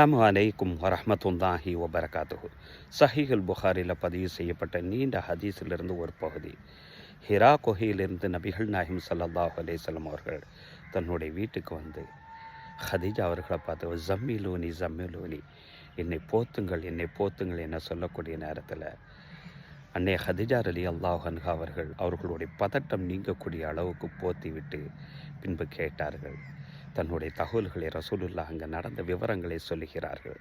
அஸ்ஸலாமு அலைக்கும் வரமத்துல்லாஹி வபரகாத்துஹு. சஹிகள் புகாரில் பதிவு செய்யப்பட்ட நீண்ட ஹதீஸிலிருந்து ஒரு பகுதி. ஹிரா கொஹையிலிருந்து நபிகள் நாயகம் ஸல்லல்லாஹு அலைஹி அவர்கள் தன்னுடைய வீட்டுக்கு வந்து ஹதீஜா அவர்களை பார்த்து ஜம்மிலூனி ஜம்மிலூனி என்னை போத்துங்கள் என்னை போத்துங்கள் என சொல்லக்கூடிய நேரத்தில் அன்னை ஹதிஜா அலி அல்லாஹன்ஹா அவர்கள் அவர்களுடைய பதட்டம் நீங்கக்கூடிய அளவுக்கு போத்திவிட்டு பின்பு கேட்டார்கள். தன்னுடைய தகவல்களை ரசூலுல்லா அங்கே நடந்த விவரங்களை சொல்லுகிறார்கள்.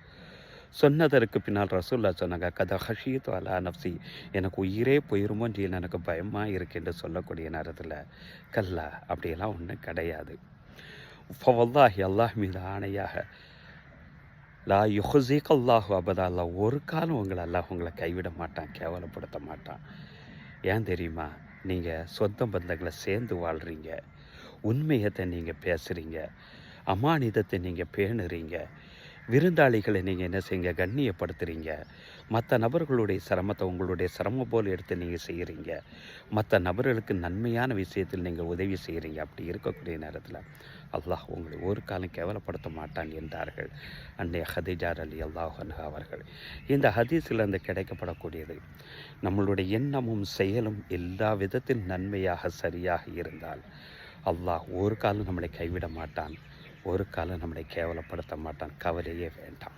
சொன்னதற்கு பின்னால் ரசூல்லா சொன்னாங்க கத ஹஷீத் அலா நப்சி எனக்கு உயிரே போயிருமோன்று எனக்கு பயமாக இருக்கு என்று சொல்லக்கூடிய நேரத்தில் கல்லா அப்படியெல்லாம் ஒன்றும் கிடையாது. ஃபவல்லாஹி அல்லாஹ் மீது ஆணையாக லா யுஹசீக் அல்லாஹு அபதா ஒரு காலம் உங்களை அல்லாஹ் உங்களை கைவிட மாட்டான் கேவலப்படுத்த மாட்டான். ஏன் தெரியுமா? நீங்கள் சொந்த பந்தங்களை சேர்ந்து வாழ்கிறீங்க உண்மையத்தை நீங்கள் பேசுகிறீங்க அமானிதத்தை நீங்கள் பேணுறீங்க. விருந்தாளிகளை நீங்கள் என்ன செய்யுங்க? கண்ணியப்படுத்துகிறீங்க மற்ற நபர்களுடைய சிரமத்தை உங்களுடைய சிரமம் போல் எடுத்து நீங்கள் செய்கிறீங்க மற்ற நபர்களுக்கு நன்மையான விஷயத்தில் நீங்கள் உதவி செய்கிறீங்க அப்படி இருக்கக்கூடிய நேரத்தில் அல்லாஹ் உங்களை ஒரு காலம் கேவலப்படுத்த மாட்டான் என்றார்கள். அன்றைய ஹதிஜார் அலி அல்லாஹ் அவர்கள். இந்த ஹதீஸில் அந்த கிடைக்கப்படக்கூடியது நம்மளுடைய எண்ணமும் செயலும் எல்லா விதத்தில் நன்மையாக சரியாக இருந்தால் அல்லாஹ் ஒரு காலம் நம்மளை கைவிட மாட்டான். ஒரு காலம் நம்மளை கேவலப்படுத்த மாட்டான். கவலையே வேண்டாம்.